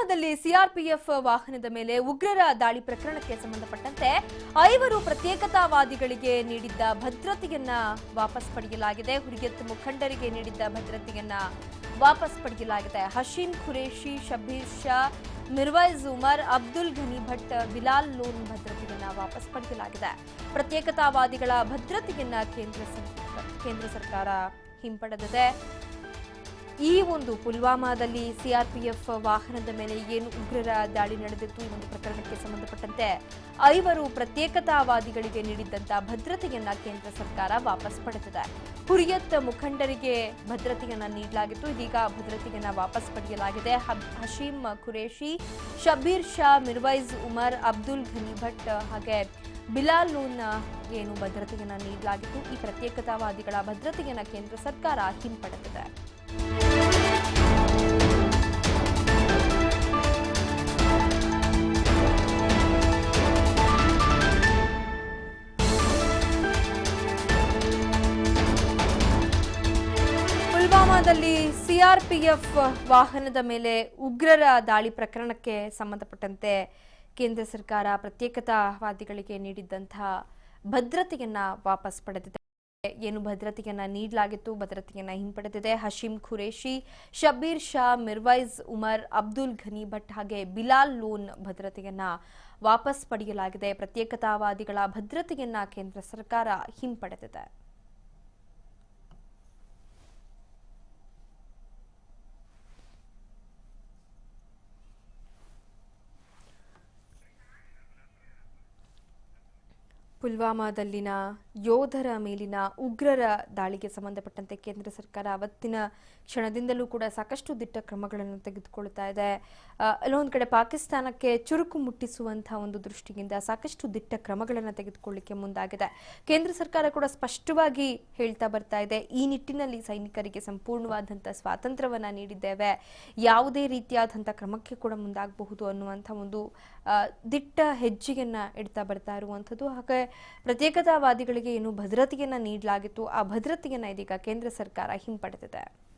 ಪುಲ್ವಾಮಾದಲ್ಲಿ ಸಿಆರ್ಪಿಎಫ್ ವಾಹನದ ಮೇಲೆ ಉಗ್ರರ ದಾಳಿ ಪ್ರಕರಣಕ್ಕೆ ಸಂಬಂಧಪಟ್ಟಂತೆ ಐವರು ಪ್ರತ್ಯೇಕತಾವಾದಿಗಳಿಗೆ ನೀಡಿದ್ದ ಭದ್ರತೆಯನ್ನ ವಾಪಸ್ ಪಡೆಯಲಾಗಿದೆ. ಹುರಿಯತ್ ಮುಖಂಡರಿಗೆ ನೀಡಿದ್ದ ಭದ್ರತೆಯನ್ನ ವಾಪಸ್ ಪಡೆಯಲಾಗಿದೆ. ಹಶೀನ್ ಖುರೇಶಿ ಶಬೀರ್ ಶಾ, ಮಿರ್ವೈಜ್ ಉಮರ್, ಅಬ್ದುಲ್ ಘನಿ ಭಟ್, ಬಿಲಾಲ್ ಲೋನ್ ಭದ್ರತೆಯನ್ನ ವಾಪಸ್ ಪಡೆಯಲಾಗಿದೆ. ಪ್ರತ್ಯೇಕತಾವಾದಿಗಳ ಭದ್ರತೆಯನ್ನ ಕೇಂದ್ರ ಕೇಂದ್ರ ಸರ್ಕಾರ ಹಿಂಪಡೆದಿದೆ. ಈ ಒಂದು ಪುಲ್ವಾಮಾದಲ್ಲಿ ಸಿಆರ್ಪಿಎಫ್ ವಾಹನದ ಮೇಲೆ ಏನು ಉಗ್ರರ ದಾಳಿ ನಡೆದಿತ್ತು ಈ ಒಂದು ಪ್ರಕರಣಕ್ಕೆ ಸಂಬಂಧಪಟ್ಟಂತೆ ಐವರು ಪ್ರತ್ಯೇಕತಾವಾದಿಗಳಿಗೆ ನೀಡಿದ್ದಂತ ಭದ್ರತೆಯನ್ನ ಕೇಂದ್ರ ಸರ್ಕಾರ ವಾಪಸ್ ಪಡೆದಿದೆ. ಹುರಿಯತ್ ಮುಖಂಡರಿಗೆ ಭದ್ರತೆಯನ್ನ ನೀಡಲಾಗಿತ್ತು. ಇದೀಗ ಭದ್ರತೆಯನ್ನ ವಾಪಸ್ ಪಡೆಯಲಾಗಿದೆ. ಹಶೀಮ್ ಖುರೇಶಿ ಶಬೀರ್ ಶಾ, ಮಿರ್ವೈಜ್ ಉಮರ್, ಅಬ್ದುಲ್ ಘನಿ ಭಟ್ ಹಾಗೆ ಬಿಲಾಲ್ ಲೂನ್ ಏನು ಭದ್ರತೆಯನ್ನ ನೀಡಲಾಗಿತ್ತು. ಈ ಪ್ರತ್ಯೇಕತಾವಾದಿಗಳ ಭದ್ರತೆಯನ್ನ ಕೇಂದ್ರ ಸರ್ಕಾರ ಹಿಂಪಡೆದಿದೆ. ಪುಲ್ವಾಮಾದಲ್ಲಿ ಸಿಆರ್ಪಿಎಫ್ ವಾಹನದ ಮೇಲೆ ಉಗ್ರರ ದಾಳಿ ಪ್ರಕರಣಕ್ಕೆ ಸಂಬಂಧಪಟ್ಟಂತೆ ಕೇಂದ್ರ ಸರ್ಕಾರ ಪ್ರತ್ಯೇಕತಾವಾದಿಗಳಿಗೆ ನೀಡಿದ್ದಂತಹ ಭದ್ರತೆಯನ್ನ ವಾಪಸ್ ಪಡೆದಿದೆ. ಏನು ಭದ್ರತೆಯನ್ನ ನೀಡಲಾಗಿತ್ತು, ಭದ್ರತೆಯನ್ನ ಹಿಂಪಡೆದಿದೆ. ಹಶೀಂ ಖುರೇಶಿ ಶಬೀರ್ ಶಾ, ಮಿರ್ವೈಜ್ ಉಮರ್, ಅಬ್ದುಲ್ ಘನಿ ಭಟ್ ಹಾಗೆ ಬಿಲಾಲ್ ಲೋನ್ ಭದ್ರತೆಯನ್ನ ವಾಪಸ್ ಪಡೆಯಲಾಗಿದೆ. ಪ್ರತ್ಯೇಕತಾವಾದಿಗಳ ಭದ್ರತೆಯನ್ನ ಕೇಂದ್ರ ಸರ್ಕಾರ ಹಿಂಪಡೆದಿದೆ. ಪುಲ್ವಾಮಾದಲ್ಲಿನ ಯೋಧರ ಮೇಲಿನ ಉಗ್ರರ ದಾಳಿಗೆ ಸಂಬಂಧಪಟ್ಟಂತೆ ಕೇಂದ್ರ ಸರ್ಕಾರ ಅವತ್ತಿನ ಕ್ಷಣದಿಂದಲೂ ಕೂಡ ಸಾಕಷ್ಟು ದಿಟ್ಟ ಕ್ರಮಗಳನ್ನು ತೆಗೆದುಕೊಳ್ತಾ ಇದೆ. ಅಲ್ಲೊಂದು ಕಡೆ ಪಾಕಿಸ್ತಾನಕ್ಕೆ ಚುರುಕು ಮುಟ್ಟಿಸುವಂತಹ ಒಂದು ದೃಷ್ಟಿಯಿಂದ ಸಾಕಷ್ಟು ದಿಟ್ಟ ಕ್ರಮಗಳನ್ನು ತೆಗೆದುಕೊಳ್ಳಿಕ್ಕೆ ಮುಂದಾಗಿದೆ. ಕೇಂದ್ರ ಸರ್ಕಾರ ಕೂಡ ಸ್ಪಷ್ಟವಾಗಿ ಹೇಳ್ತಾ ಬರ್ತಾ ಇದೆ. ಈ ನಿಟ್ಟಿನಲ್ಲಿ ಸೈನಿಕರಿಗೆ ಸಂಪೂರ್ಣವಾದಂಥ ಸ್ವಾತಂತ್ರ್ಯವನ್ನ ನೀಡಿದ್ದೇವೆ. ಯಾವುದೇ ರೀತಿಯಾದಂಥ ಕ್ರಮಕ್ಕೆ ಕೂಡ ಮುಂದಾಗಬಹುದು ಅನ್ನುವಂಥ ಒಂದು ದಿಟ್ಟ ಹೆಜ್ಜೆಯನ್ನ ಇಡ್ತಾ ಬರ್ತಾ ಇರುವಂಥದ್ದು. ಹಾಗೆ ಪ್ರತ್ಯೇಕತಾವಾದಿಗಳಿಗೆ ಏನು ಭದ್ರತೆಯನ್ನು ನೀಡಲಾಗಿತ್ತು ಆ ಭದ್ರತೆಯನ್ನು ಇದೀಗ ಕೇಂದ್ರ ಸರ್ಕಾರ ಹಿಂಪಡೆದಿದೆ.